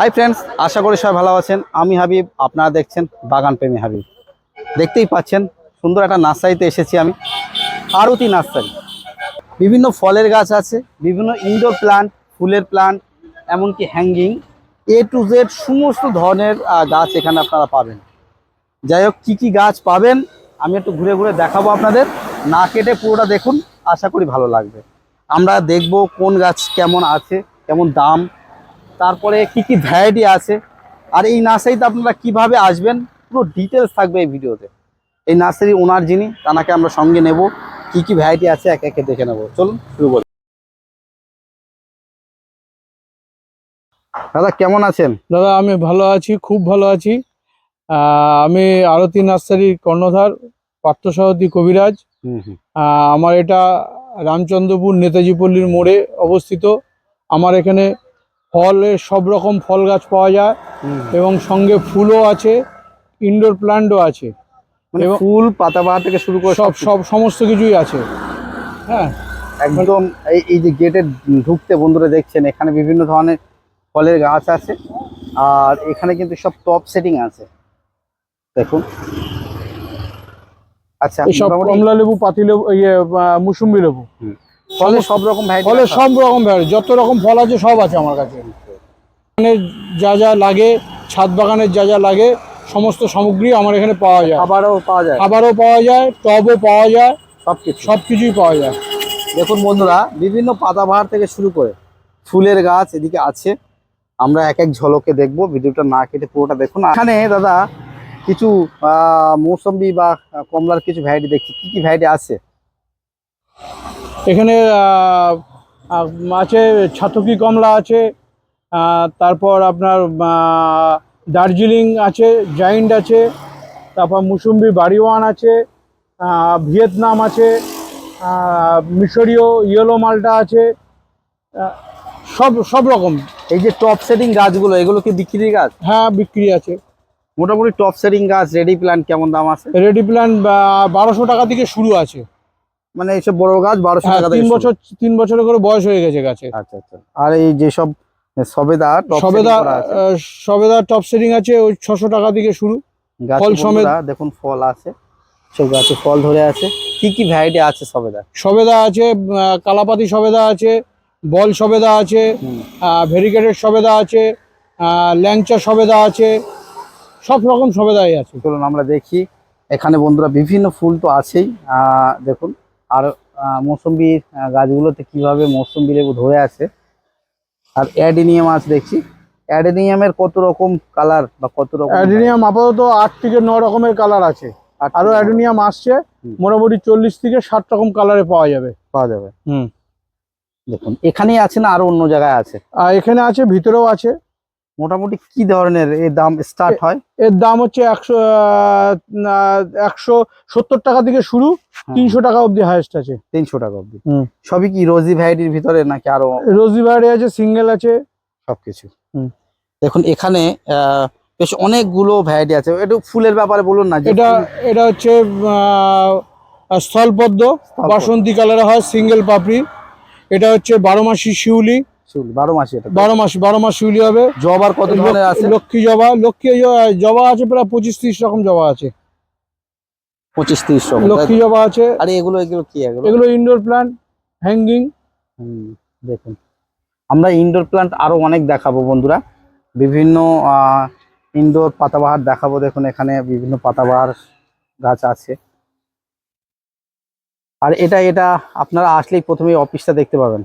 Hi friends আশা করি সবাই ভালো আছেন। আমি হাবিব, আপনারা দেখছেন বাগান প্রেমী হাবিব। দেখতেই পাচ্ছেন, সুন্দর একটা নার্সারিতে এসেছি আমি, আরতি নার্সারি। বিভিন্ন ফলের গাছ আছে, বিভিন্ন ইনডোর প্লান্ট ফুলের প্লান্ট এমনকি হ্যাঙ্গিং এ টু জেড সমস্ত ধরনের গাছ এখানে আপনারা পাবেন। যাই হোক, কী কী গাছ পাবেন, আমি একটু ঘুরে ঘুরে দেখাবো আপনাদের। না কেটে পুরোটা দেখুন, আশা করি ভালো লাগবে। আমরা দেখব কোন গাছ কেমন আছে, কেমন দাম তারপরে কি কি ভ্যারাইটি আছে? আর এই নার্সারিতে আপনারা কীভাবে আসবেন? পুরো ডিটেলস থাকবে এই ভিডিওতে। এই নার্সারি ওনার যিনি তানাকে আমরা সঙ্গে নেব। কি কি ভ্যারাইটি আছে একে একে দেখে নেব। চলুন শুরু করি। দাদা কেমন আছেন? দাদা আমি ভালো আছি খুব ভালো আছি। আমি আরতি নার্সারির কর্ণধার পার্থসারথী কবিরাজ। আমার এটা রামচন্দ্রপুর নেতাজি পল্লীর মোড়ে অবস্থিত। আমার এখানে ফলের সব রকম ফল গাছ পাওয়া যায়। এবং সঙ্গে ফুলও আছে ইনডোর প্ল্যান্টও আছে। মানে ফুল পাতাবাহার থেকে শুরু করে সব সব সমস্ত কিছুই আছে। হ্যাঁ। একদম এই এই যে গেটে ঢুকতে বন্ধুরা দেখছেন এখানে বিভিন্ন ধরনের ফলের গাছ আছে। আর এখানে কিন্তু সব টপ সেটিং আছে। দেখুন। আচ্ছা কমলা লেবু পাতি লেবু ইয়ে মুসুম্বি লেবু। ফলে সব রকম ফলে সব রকম ভ্যারাইটি যত রকম ফল আছে সব আছে আমার কাছে। যা যা লাগে ছাদ বাগানের যা যা লাগে সমস্ত সামগ্রী আমার এখানে পাওয়া যায়। খাবারও পাওয়া যায়। খাবারও পাওয়া যায় টবও পাওয়া যায় সব কিছু সব কিছুই পাওয়া যায়। দেখুন বন্ধুরা বিভিন্ন পাতাবাহার থেকে শুরু করে ফুলের গাছ এদিকে আছে। আমরা এক এক ঝলকে দেখব ভিডিওটা না কেটে পুরোটা দেখুন। এখানে দাদা কিছু আহ, মৌসম্বি বা কমলার কিছু ভ্যারাইটি দেখছি। কি কি ভ্যারাইটি আছে? এখানে আছে ছাতকি কমলা আছে তারপর আপনার দার্জিলিং আছে জাইন্ট আছে তারপর মুসুম্বি বাড়িওয়ান আছে ভিয়েতনাম আছে মিশরীয় ইয়েলো মালটা আছে সব সব রকম। এই যে টপ সেটিং গাছগুলো এগুলো কি বিক্রির গাছ? হ্যাঁ বিক্রি আছে। মোটামুটি টপ সেটিং গাছ রেডি প্ল্যান্ট কেমন দাম আছে? রেডি প্ল্যান বারোশো টাকা থেকে শুরু আছে। মানে এইসব বড় গাছ বারোশো হ্যাঁ টাকা তিন বছর তিন বছরের করে বয়স হয়ে গেছে গাছে। আচ্ছা আচ্ছা। আর এই যেসব সবেদা সবেদা সবেদা টপ সেটিং আছে ওই ছশো টাকা থেকে শুরু। ফল সমেত। দেখুন ফল আছে। সব গাছে ফল ধরে আছে। কি কি ভ্যারাইটি আছে সবেদা? সবেদা আছে কালাপাতি সবেদা আছে বল সবেদা আছে হুম। ভেরিকেটেড সবেদা আছে ল্যাংচা সবেদা আছে সব রকম সবেদাই আছে। চলুন আমরা দেখি। এখানে বন্ধুরা বিভিন্ন ফুল তো আছেই। দেখুন আর আহ, গাছগুলোতে কীভাবে মৌসুম্বি লেবু ধরে আছে। আর অ্যাডিনিয়াম আছে দেখছি। অ্যাডেনিয়ামের কত রকম কালার বা কত রকম অ্যাডেনিয়াম আপাতত আট থেকে ন রকমের কালার আছে। আর আরও অ্যাডেনিয়াম আসছে মোটামুটি চল্লিশ থেকে ষাট রকম কালারে পাওয়া যাবে। পাওয়া যাবে। হুম। দেখুন এখানেই আছে না আরও অন্য জায়গায় আছে? আর এখানে আছে ভিতরেও আছে। মোটামুটি কি ধরনের এর দাম স্টার্ট হয়? এর দাম হচ্ছে একশো একশো সত্তর টাকা থেকে শুরু তিনশো টাকা অবধি হাইয়েস্ট আছে। তিনশো টাকা অব্দি হুম। সবই কি রোজি ভ্যারাইটির ভিতরে নাকি আরও রোজি বাড়ি আছে সিঙ্গেল আছে। সবকিছু। হুম। দেখুন এখানে বেশ অনেকগুলো ভ্যারাইটি আছে। একটু ফুলের ব্যাপারে বলুন না এটা এটা হচ্ছে স্থলপদ্ম। বাসন্তী কালারে হয় সিঙ্গেল পাপড়ি। এটা হচ্ছে বারো মাসি শিউলি। বারো মাসে এটা। বারো মাস বারো মাস শিউলি হবে। জবার কত আছে? লক্ষ্মী জবা লক্ষ্মী জবা আছে প্রায় পঁচিশ ত্রিশ রকম জবা আছে। পঁচিশ তিরিশ রকম লক্ষ্মী জবা আছে। আরে এগুলো এগুলো কি এগুলো? এগুলো ইনডোর প্ল্যান্ট হ্যাঙ্গিং দেখুন। আমরা ইনডোর প্লান্ট আরও অনেক দেখাবো বন্ধুরা। বিভিন্ন ইনডোর পাতাবাহার দেখাবো। দেখুন এখানে বিভিন্ন পাতাবাহার গাছ আছে। আর এটা এটা আপনারা আসলেই প্রথমে অফিসটা দেখতে পাবেন।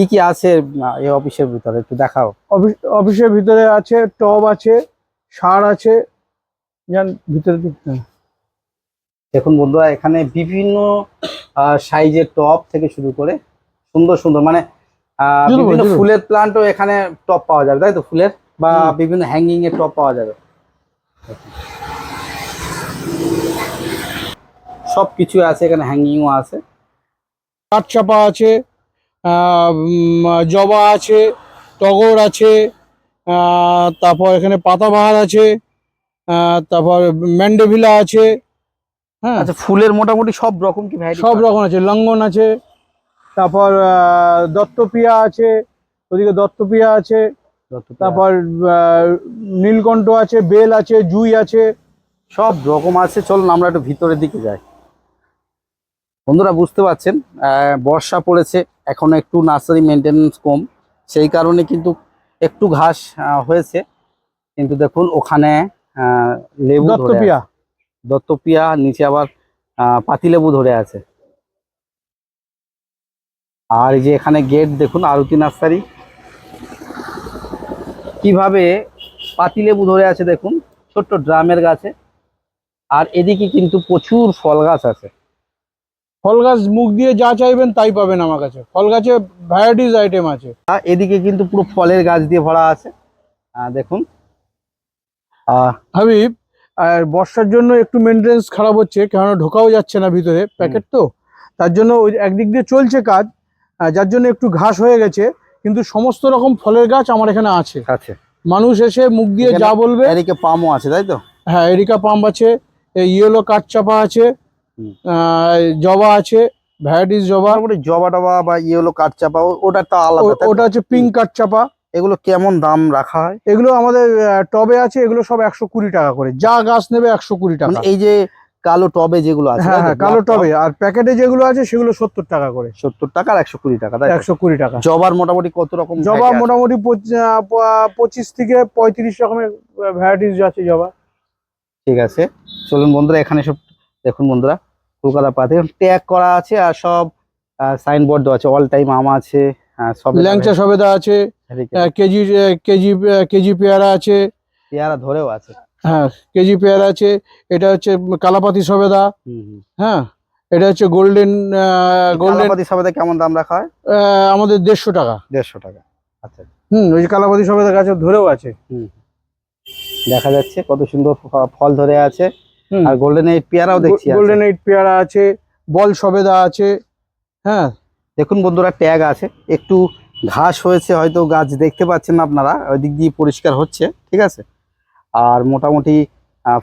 কি কি আছে এই অফিসের ভিতরে? একটু দেখাও। অফিস অফিসের ভিতরে আছে টব আছে সার আছে। যান ভিতরে। দেখুন বন্ধুরা এখানে বিভিন্ন সাইজের টপ থেকে শুরু করে সুন্দর সুন্দর মানে বিভিন্ন। ফুলের প্লান্টও এখানে টপ পাওয়া যাবে তাই তো? ফুলের বা বিভিন্ন হ্যাঙ্গিং এর টপ পাওয়া যাবে। সব কিছু আছে এখানে হ্যাঙ্গিংও আছে। কাঠ চাপা আছে জবা আছে টগর আছে তারপর এখানে পাতাবাহার আছে তারপর ম্যান্ডেভিলা আছে হ্যাঁ। আচ্ছা ফুলের মোটামুটি সব রকম কি ভ্যারাইটি সব রকম আছে লঙ্গন আছে তারপর দত্তপিয়া আছে ওদিকে দত্তপিয়া আছে তারপর নীলকণ্ঠ আছে বেল আছে জুই আছে। সব রকম আছে চলুন আমরা একটু ভিতরের দিকে যাই। বন্ধুরা বুঝতে পারছেন বর্ষা পড়েছে এখন একটু নার্সারি মেনটেনেন্স কম। সেই কারণে কিন্তু একটু ঘাস হয়েছে। কিন্তু দেখুন ওখানে লেবু দত্তপিয়া। দত্তপিয়া নিচে আবার পাতিলেবু ধরে আছে। আর এই যে এখানে গেট দেখুন আরতি নার্সারি। কীভাবে পাতিলেবু ধরে আছে দেখুন ছোট্ট ড্রামের গাছে। আর এদিকে কিন্তু প্রচুর ফল গাছ আছে। ফল গাছ মুখ দিয়ে যা চাইবেন তাই পাবেন আমার কাছে। ফল গাছে ভ্যারাইটিস আইটেম আছে। এদিকে কিন্তু পুরো ফলের গাছ দিয়ে ভরা আছে। দেখুন। হাবিব আর বর্ষার জন্য একটু মেনটেন্স খারাপ হচ্ছে কেননা ঢোকাও যাচ্ছে না ভিতরে প্যাকেট তো। তার জন্য ওই একদিক দিয়ে চলছে কাজ যার জন্য একটু ঘাস হয়ে গেছে কিন্তু সমস্ত রকম ফলের গাছ আমার এখানে আছে। আছে। মানুষ এসে মুখ দিয়ে যা বলবে। এদিকে পামও আছে তাই তো? হ্যাঁ এরিকা পাম্প আছে ইয়েলো কাঠচাপা আছে জবা আছে ভ্যারাইটিস জবা। মোটামুটি জবা টবা বা ইয়েলো কাঠচাপা ওটা তো আলাদা? ওটা হচ্ছে পিঙ্ক কাঠচাপা। এগুলো কেমন দাম রাখা হয়? এগুলো আমাদের টবে আছে এগুলো সব একশো কুড়ি টাকা করে। যা গাছ নেবে একশো কুড়ি টাকা। মানে এই যে কালো টবে যেগুলো আছে হ্যাঁ হ্যাঁ কালো টবে? আর প্যাকেটে যেগুলো আছে সেগুলো সত্তর টাকা করে। সত্তর টাকা আর একশো কুড়ি টাকা তাই একশো কুড়ি টাকা। জবার মোটামুটি কত রকম জবা মোটামুটি পঁচিশ থেকে পঁয়ত্রিশ রকমের ভ্যারাইটিস আছে জবা। ঠিক আছে। চলুন বন্ধুরা এখানে সব দেখুন বন্ধুরা। কলকাতা পাতে। ট্যাগ করা আছে আর সব সাইনবোর্ড দেওয়া আছে। অল টাইম আম আছে সব ল্যাংচা সবেদা আছে কেজি কেজি কেজি পেয়ারা আছে। পেয়ারা ধরেও আছে। হ্যাঁ কেজি পেয়ারা আছে। এটা হচ্ছে কালাপাতি সবেদা। হ্যাঁ এটা হচ্ছে গোল্ডেন গোল্ডেন গোল্ডেন সবেদা কেমন দাম রাখা হয়? আমাদের দেড়শো টাকা। দেড়শো টাকা। আচ্ছা। হুম ওই যে কালাপাতি সবেদা গাছে ধরেও আছে। হুম। দেখা যাচ্ছে কত সুন্দর ফল ধরে আছে। আর গোল্ডেন এই পেয়ারাও দেখছি গোল্ডেন এইট পেয়ারা আছে বল সবেদা আছে হ্যাঁ। দেখুন বন্ধুরা ট্যাগ আছে। একটু ঘাস হয়েছে হয়তো গাছ দেখতে পাচ্ছেন আপনারা ওই দিক দিয়ে পরিষ্কার হচ্ছে ঠিক আছে? আর মোটামুটি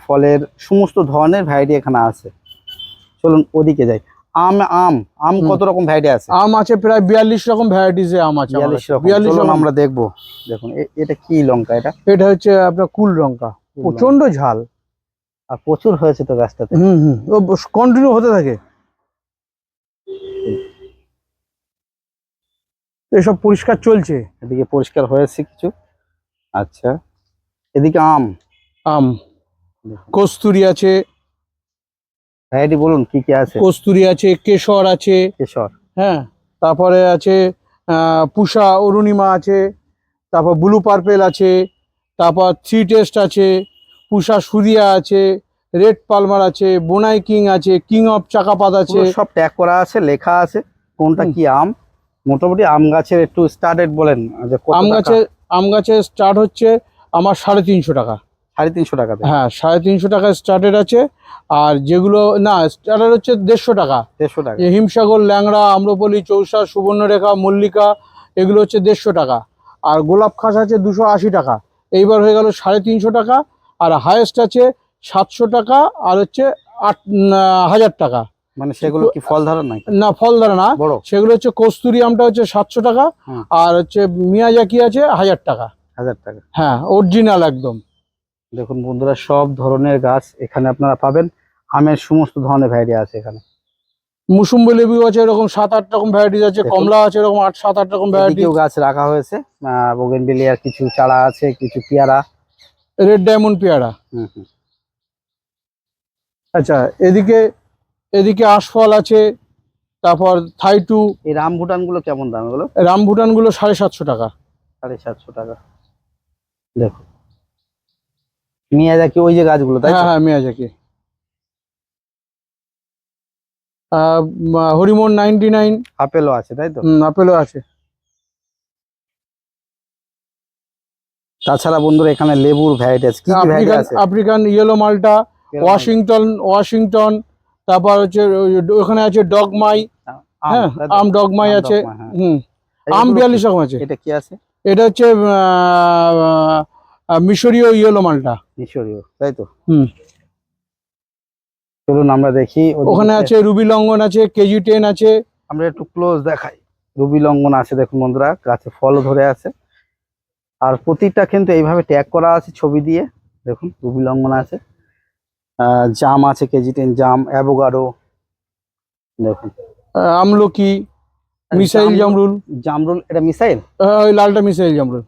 ফলের সমস্ত ধরনের ভ্যারাইটি এখানে আছে। চলুন ওদিকে যাই। আম আম আম কত রকম ভ্যারাইটি আছে? আম আছে প্রায় বিয়াল্লিশ রকম ভ্যারাইটিস আম আছে বিয়াল্লিশ। রকম। আমরা দেখব। দেখুন এটা কি লঙ্কা এটা? এটা হচ্ছে আপনার কুল লঙ্কা। প্রচণ্ড ঝাল। আর প্রচুর হয়েছে তো গাছটাতে। হুম হুম। ও কন্টিনিউ হতে থাকে। এসব পরিষ্কার চলছে। এদিকে পরিষ্কার হয়েছে কিছু। আচ্ছা এদিকে আম। আম। কস্তুরি আছে। ভ্যারাইটি বলুন কি কি আছে? কস্তুরি আছে কেশর আছে। কেশর। হ্যাঁ তারপরে আছে আহ, পুষা অরুণিমা আছে তারপর ব্লু পার্পেল আছে তারপর থ্রি টেস্ট আছে পুষা সুরিয়া আছে রেড পালমার আছে বোনাই কিং আছে কিং অফ চাকাপাত আছে। সব ট্যাগ করা আছে লেখা আছে। কোনটা। কি আম? মোটামুটি আম গাছের একটু স্টার্টেড বলেন আম টাকা? গাছে আম গাছে স্টার্ট হচ্ছে আমার সাড়ে তিনশো টাকা। সাড়ে তিনশো টাকাতে হ্যাঁ সাড়ে তিনশো টাকা স্টার্টেড আছে। আর যেগুলো না স্টার্টার হচ্ছে দেড়শো টাকা। দেড়শো টাকা। হিমসাগর ল্যাংড়া আম্রপলি চৌসা সুবর্ণরেখা মল্লিকা এগুলো হচ্ছে দেড়শো টাকা। আর গোলাপ খাস আছে দুশো আশি টাকা। এইবার হয়ে গেল সাড়ে তিনশো টাকা। আর হায়েস্ট আছে সাতশো টাকা আর হচ্ছে আট হাজার টাকা। মানে সেগুলো কি ফল ধরে নাই না ফল ধরে না। সেগুলো হচ্ছে কস্তুরি আমটা হচ্ছে সাতশো টাকা আর হচ্ছে মিয়াজাকি আছে হাজার টাকা। হাজার টাকা। হ্যাঁ অরিজিনাল একদম। দেখুন বন্ধুরা সব ধরনের গাছ এখানে আপনারা পাবেন। আমের সমস্ত ধরনের ভ্যারাইটি আছে এখানে। মুসুম্বি লেবু আছে এরকম সাত আট রকম ভ্যারাইটিস আছে কমলা আছে এরকম আট সাত আট রকম ভ্যারাইটি গাছ রাখা হয়েছে। বোগেনবেলিয়ার কিছু চারা আছে কিছু পেয়ারা। রেড ডায়মন্ড পেয়ারা। আচ্ছা এদিকে এদিকে আশফল আছে তারপর থাই টু এই রামভুটানগুলো কেমন দাম এগুলো? গুলো সাড়ে সাতশো টাকা। সাড়ে সাতশো টাকা। দেখো। মিয়াজাকি ওই যে গাছগুলো তাই? হ্যাঁ হ্যাঁ মিয়াজাকি। হরিমোহন নাইনটি নাইন আপেলও আছে তাই তো? আপেলও আছে। তাছাড়া বন্ধুরা এখানে লেবুর ভ্যারাইটি আছে। কি কি ভ্যারাইটি আফ্রিকান আছে? আফ্রিকান ইয়েলো মালটা ওয়াশিংটন ওয়াশিংটন তারপর হচ্ছে ওখানে আছে ডগমাই হ্যাঁ আম ডগমাই আছে। হ্যাঁ। হুম আম বিয়াল্লিশ? রকম আছে। এটা কি আছে? এটা হচ্ছে মিশরীয় ইয়েলো মালটা। মিশরীয় তাই তো? হুম। চলুন আমরা দেখি। ওখানে আছে রুবি লঙ্গন আছে কেজি টেন আছে। আমরা একটু ক্লোজ দেখাই। রুবি লঙ্গন আছে দেখুন বন্ধুরা গাছে ফল ধরে আছে। আর প্রতিটা কিন্তু এইভাবে ট্যাগ করা আছে ছবি দিয়ে। দেখুন রুবি লঙ্ঘন আছে। জাম আছে কেজি টেন জাম অ্যাভোগাডো দেখুন। আমলকি মিসাইল জামরুল- জামরুল এটা মিসাইল? আহ, ওই লালটা মিসাইল জামরুল।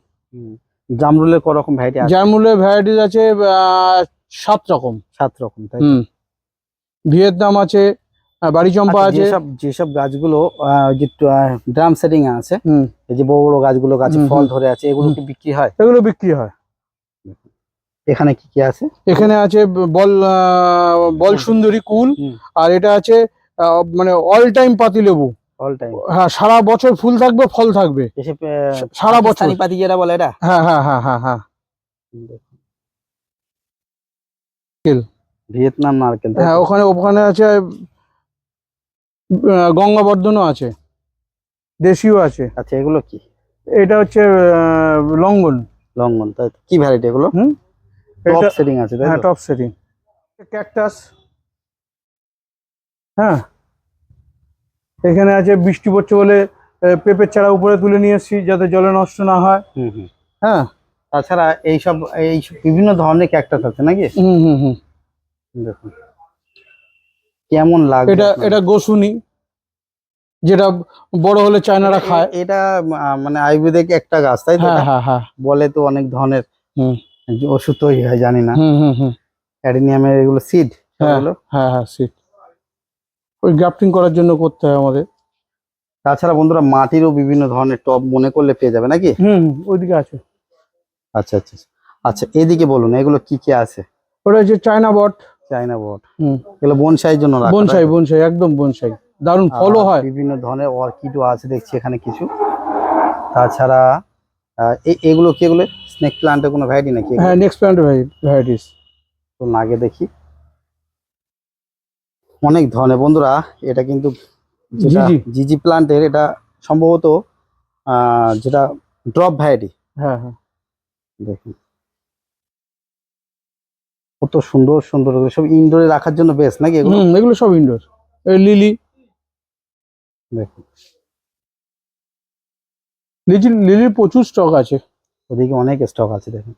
জামরুলের ক রকম ভ্যারাইটি আছে? জামরুলের ভ্যারাইটিস আছে সাত রকম। সাত রকম তাই ভিয়েতনাম আছে বাড়ি চম্পা আচ্ছা, আছে। যেসব যেসব গাছগুলো যে ড্রাম সেটিং আছে এই যে বড় বড় গাছগুলো গাছে ফল ধরে আছে এগুলো কি বিক্রি হয়? এগুলো বিক্রি হয়। এখানে কি কি আছে? এখানে আছে বল বল সুন্দরী কুল আর এটা আছে মানে অল টাইম পাতি লেবু। অল টাইম হ্যাঁ সারা বছর ফুল থাকবে ফল থাকবে। সারা বছর। পাতি যেটা বলে এটা? হ্যাঁ হ্যাঁ হ্যাঁ হ্যাঁ হ্যাঁ। ভিয়েতনাম নারকেল হ্যাঁ ওখানে ওখানে আছে গঙ্গাবর্ধনও আছে। দেশিও আছে। আচ্ছা এগুলো কি? এটা হচ্ছে লঙ্গন। লঙ্ঘন তাই কি ভ্যারাইটি এগুলো? হুম? টপ সেটিং আছে তাই হ্যাঁ টপ সেটিং ক্যাকটাস। হ্যাঁ। এখানে আছে বৃষ্টি পড়ছে বলে পেঁপের চারা উপরে তুলে নিয়ে এসেছি যাতে জলে নষ্ট না হয়। হুম হুম। হ্যাঁ। তাছাড়া এইসব এই বিভিন্ন ধরনের ক্যাকটাস আছে নাকি? হুম হুম হুম। দেখুন। কেমন লাগবে এটা এটা গোসুনি যেটা বড় হলে চায়নারা খায়। এটা মানে আয়ুর্বেদিক একটা গাছ তাই তো? হ্যাঁ? হ্যাঁ হ্যাঁ। বলে তো অনেক ধরনের। ওষুধ তৈরি হয় জানি না। অ্যাডিনিয়ামের এগুলো সিড হ্যাঁ হ্যাঁ হ্যাঁ সিট ওই গ্রাফটিং করার জন্য করতে হয় আমাদের। তাছাড়া বন্ধুরা মাটিরও বিভিন্ন ধরনের টব মনে করলে পেয়ে যাবে নাকি? হুম হুম, ওইদিকে আছে। আচ্ছা আচ্ছা আচ্ছা। আচ্ছা এদিকে বলুন এগুলো কি কি আছে? ওটা হচ্ছে চায়না বট। চাইনা বট। হুম। এগুলো বনসাইয়ের জন্য বনসাই বনসাই একদম বনসাই। দারুণ ফলও হয়। বিভিন্ন ধরনের অর্কিডও আছে দেখছি এখানে কিছু। তাছাড়া এগুলো কি এগুলো? স্নেক প্লান্টের কোনো ভ্যারাইটি নাকি হ্যাঁ নেক্সট প্ল্যান্ট ভ্যারাইটিস তো আগে দেখি। অনেক ধরনের বন্ধুরা এটা কিন্তু যেটা জিজি। জিজি প্লান্টের এটা সম্ভবত আহ, যেটা ড্রপ ভ্যারাইটি হ্যাঁ হ্যাঁ। দেখুন। কত সুন্দর সুন্দর সব ইনডোরে রাখার জন্য বেস্ট নাকি এগুলো? হুম এগুলো সব ইনডোর এই লিলি দেখুন। লিচি লিলির প্রচুর স্টক আছে। ওদিকে অনেক স্টক আছে দেখুন।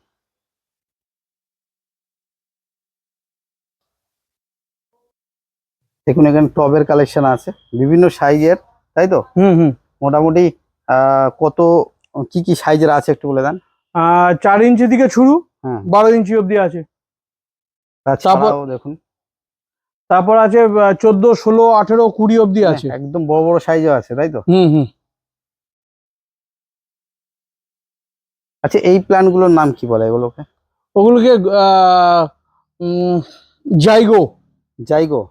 দেখুন এখানে টবের কালেকশন আছে। বিভিন্ন সাইজের তাই তো? হুম হুম। মোটামুটি আহ, কত কি কি সাইজের আছে একটু বলে দেন? চার ইঞ্চি থেকে শুরু বারো ইঞ্চি অবধি আছে। তাছাড়াও দেখুন। তারপর আছে চোদ্দ ষোলো আঠেরো কুড়ি অবধি আছে। একদম বড় বড় সাইজও আছে তাই তো? হুম হুম। আচ্ছা এই প্ল্যান্টগুলোর নাম কি বলে এগুলোকে? ওগুলোকে জাইগো জাইগো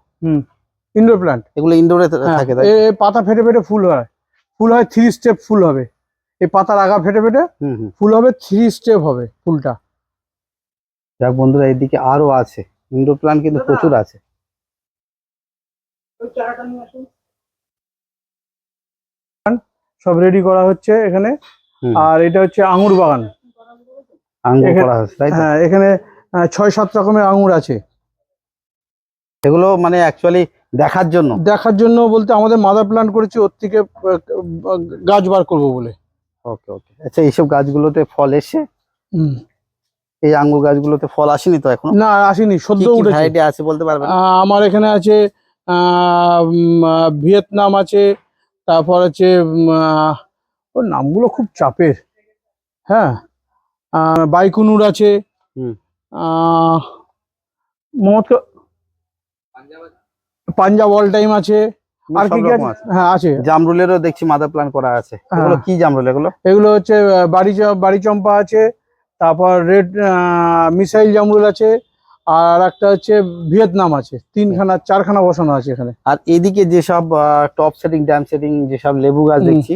ইনডোর প্ল্যান্ট এগুলো ইনডোরে থাকে তাই পাতা ফেটে ফেটে ফুল হয়। ফুল হয় থ্রি স্টেপ ফুল হবে। এই পাতার আগা ফেটে ফেটে হুম হুম। ফুল হবে থ্রি স্টেপ হবে ফুলটা। যাক বন্ধুরা এদিকে আরও আছে। ইনডোর প্ল্যান্ট কিন্তু প্রচুর আছে। সব রেডি করা হচ্ছে এখানে। আর এটা হচ্ছে আঙুর বাগান। আঙ্গুর এখানে- করা হচ্ছে তাই হ্যাঁ এখানে আহ, ছয় সাত রকমের আঙুর আছে। এগুলো মানে অ্যাকচুয়ালি দেখার জন্য? দেখার জন্য বলতে আমাদের মাদার প্ল্যান্ট করেছি ওর থেকে গাছ বার করব বলে। ওকে ওকে। আচ্ছা এইসব গাছগুলোতে ফল এসে? হুম। এই আঙ্গুর গাছগুলোতে ফল আসেনি তো এখন? না আসেনি সদ্য উঠেছে। আছে বলতে পারবেন? আমার এখানে আছে ভিয়েতনাম আছে তারপর আছে আহ, ওর নামগুলো খুব চাপের। হ্যাঁ বাইকুনুর আছে মোহাম্মদ পাঞ্জাব অল টাইম আছে। আর কি কি আছে? হ্যাঁ আছে। জামরুলেরও দেখছি মাদার প্ল্যান করা আছে। এগুলো হ্যাঁ। কি জামরুল? এগুলো? এগুলো হচ্ছে বাড়ি বাড়ি চম্পা আছে তারপর রেড মিসাইল জামরুল আছে আর একটা হচ্ছে ভিয়েতনাম আছে। তিনখানা চারখানা বসানো আছে এখানে। আর এদিকে যেসব টপ সেটিং ড্যাম সেটিং যেসব লেবু গাছ। দেখছি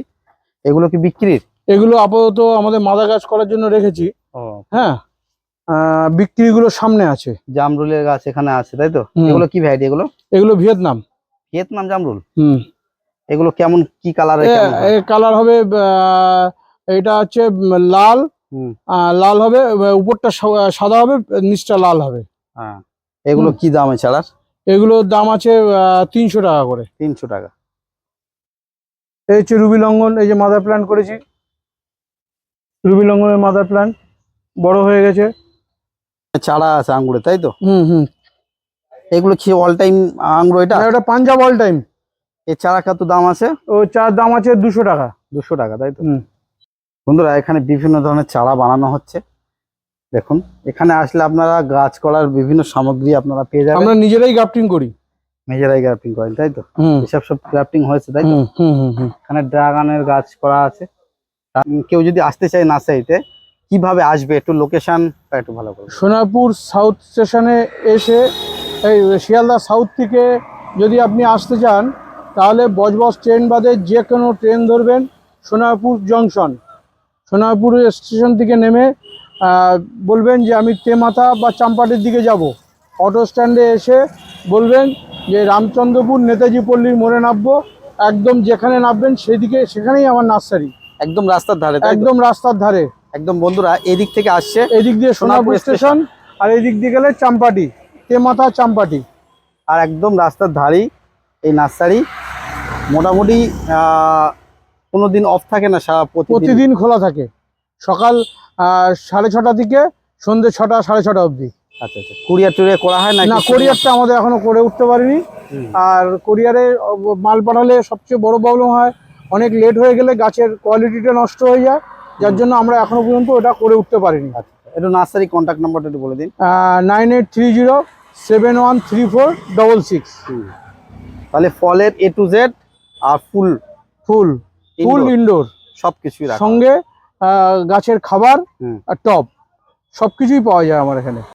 এগুলো কি বিক্রির? এগুলো আপাতত আমাদের মাদা গাছ করার জন্য রেখেছি। হ্যাঁ বিক্রিগুলো সামনে আছে। জামরুলের গাছ এখানে আছে তাই তো? এগুলো কি ভ্যারাইটি এগুলো? এগুলো ভিয়েতনাম। ভিয়েতনাম জামরুল? হুম। এগুলো কেমন কি হয়? কালার হবে এটা হচ্ছে লাল লাল হবে উপরটা সাদা হবে নিচটা লাল হবে। হ্যাঁ। এগুলো। কি দামে ছাড়ার এগুলোর দাম আছে তিনশো টাকা করে। তিনশো টাকা। এই হচ্ছে রুবি লঙ্ঘন এই যে মাদার প্ল্যান্ট করেছি। রুবি লঙ্গনের মাদার প্ল্যান্ট বড় হয়ে গেছে। চারা আছে আঙ্গুরে তাই তো? হুম হুম। এগুলো কি অল টাইম আঙ্গুর এটা? ওটা পাঞ্জাব অল টাইম এর চারা কত দাম আছে? ও চার দাম আছে দুশো টাকা। দুশো টাকা তাই তো? হুম। বন্ধুরা এখানে বিভিন্ন ধরনের চারা বানানো হচ্ছে। দেখুন এখানে আসলে আপনারা গাছ করার বিভিন্ন সামগ্রী আপনারা পেয়ে যাবেন। আমরা নিজেরাই গ্রাফটিং করি। নিজেরাই গ্রাফটিং করেন তাই তো? এসব সব গ্রাফটিং হয়েছে তাই তো? এখানে ড্রাগনের গাছ করা আছে। কেউ যদি আসতে চায় না নার্সারিতে কীভাবে আসবে? একটু লোকেশন একটু ভালো করে সোনারপুর সাউথ স্টেশনে এসে এই শিয়ালদা সাউথ থেকে যদি আপনি আসতে চান তাহলে বজবজ ট্রেন বাদে যে কোনো ট্রেন ধরবেন সোনারপুর জংশন সোনারপুর স্টেশন থেকে নেমে বলবেন যে আমি তেমাথা বা চাম্পাটির দিকে যাব। অটো স্ট্যান্ডে এসে বলবেন যে রামচন্দ্রপুর নেতাজি পল্লীর মোড়ে নামবো। একদম যেখানে নামবেন সেদিকে সেখানেই আমার নার্সারি। একদম রাস্তার ধারে একদম রাস্তার ধারে। একদম বন্ধুরা এদিক থেকে আসছে এদিক দিয়ে সোনারপুর স্টেশন। আর এদিক দিয়ে গেলে চাম্পাটি তেমাথা চাম্পাটি। আর একদম রাস্তার ধারেই এই নার্সারি। মোটামুটি কোনো দিন অফ থাকে না সারা প্রতিদিন? খোলা থাকে। সকাল সাড়ে ছটা থেকে সন্ধ্যে ছটা সাড়ে ছটা অবধি। আচ্ছা আচ্ছা। কুরিয়ার টুরিয়ার করা হয় না কোরিয়ারটা আমাদের এখনও করে উঠতে পারিনি। আর কোরিয়ারে মাল পাঠালে সবচেয়ে বড় প্রবলেম হয় অনেক লেট হয়ে গেলে গাছের কোয়ালিটিটা নষ্ট হয়ে যায়। যার জন্য আমরা এখনও পর্যন্ত ওটা করে উঠতে পারিনি। আচ্ছা একটু নার্সারি কন্ট্যাক্ট নাম্বারটা একটু বলে দিন। Nine eight three zero seven one three four double six তাহলে ফলের এ টু জেড আর ফুল? ফুল। ফুল ইনডোর সবকিছুই সঙ্গে আহ, গাছের খাবার আর টপ সবকিছুই পাওয়া যায় আমার এখানে।